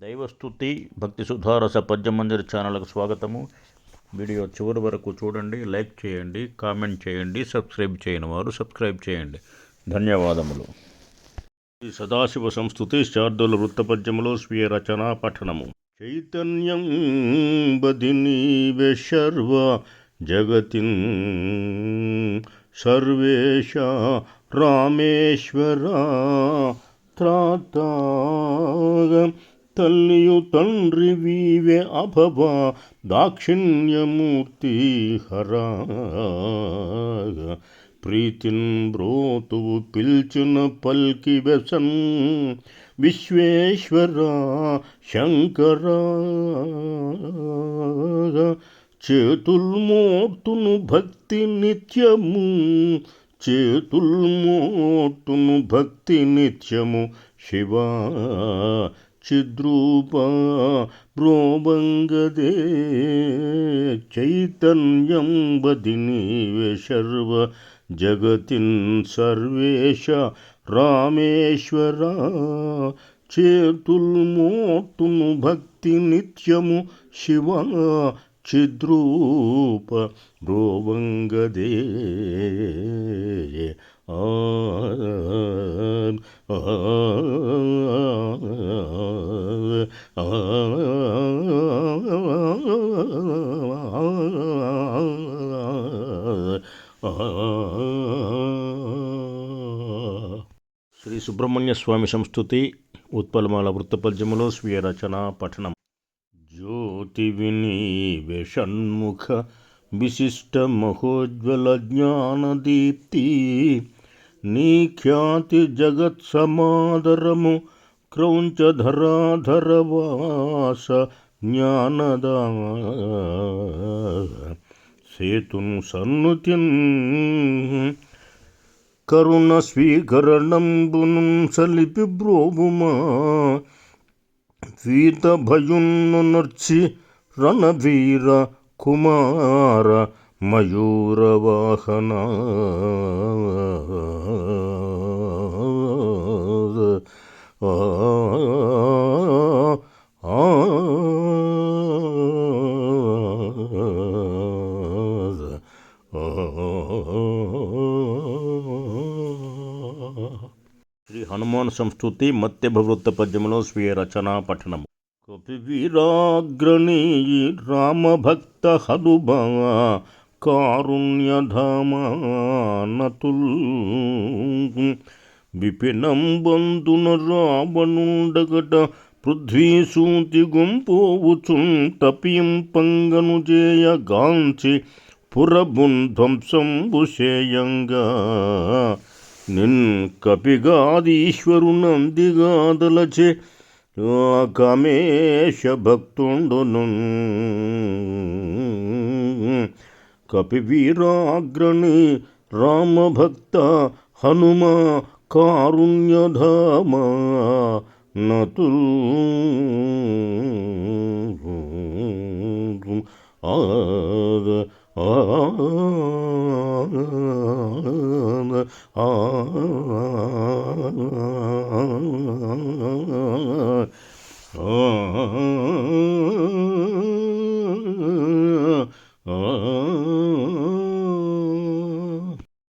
దైవస్థుతి భక్తి సుధారస పద్యమందిర ఛానల్కు స్వాగతము. వీడియో చివరి వరకు చూడండి లైక్ చేయండి కామెంట్ చేయండి సబ్స్క్రైబ్ చేయని వారు సబ్స్క్రైబ్ చేయండి. ధన్యవాదములు. ఈ సదాశివ సంస్థుతి శార్దుల వృత్తపద్యములో స్వీయ రచన పఠనము. చైతన్యం బదినీవే శర్వ జగతిన్ సర్వేశ రామేశ్వర త్రాతాగ తల్లియు తండ్రి వీవే అభవ దాక్షిణ్యమూర్తి హరా. ప్రీతిన్ బ్రోతువు పిల్చున పల్కి వెసన్ విశ్వేశ్వర శంకర. చేతుల్మోర్తును భక్తి నిత్యము చేతుల్మోర్తును భక్తి నిత్యము శివా. చిద్రూప బ్రోబంగదే చైతన్యం బదినీవే శర్వ జగతిన్ సర్వేశ రామేశ్వర. చేతుల్మోతును భక్తి నిత్యము శివ. చిద్రూప బ్రోవంగదే ఆ శ్రీ సుబ్రహ్మణ్య స్వామి సంస్థుతి ఉత్పలమాల వృత్తపద్యములో స్వీయ రచన పఠనం. జ్యోతి వినీవే షణ్ముఖ విశిష్ట మహోజ్వల జ్ఞానదీప్తి నీ ఖ్యాతి జగత్ సమాదరము క్రౌంచధరాధర వాస జ్ఞానదా సేతును సన్నుతిన్ కరుణ స్వీకరణంబును సలిపి బ్రోవుమా వీత భయున్ను నర్చి రణవీర కుమార మయూర శ్రీ హనుమాన్ సంస్కృతి మత్స్యభవృత్త పద్యములో స్వీయ రచన పఠనము కపి వీరాగ్రణీ రామభక్త హనుమా కారుణ్యధామానతుల్ విపినం బంధున రావణుండగట పృథ్వీసూతి గుంపోవుచున్ తపియం పంగను చేయ గాంచి పురబున్ ధ్వంసంబుషేయంగా నిన్ కపిగాదీశ్వరునందిగాదలచే కమేశ భక్తుండును కపి వీరాగ్రణి రామభక్త హనుమ కారుణ్యధామ నతు ఆ ఆ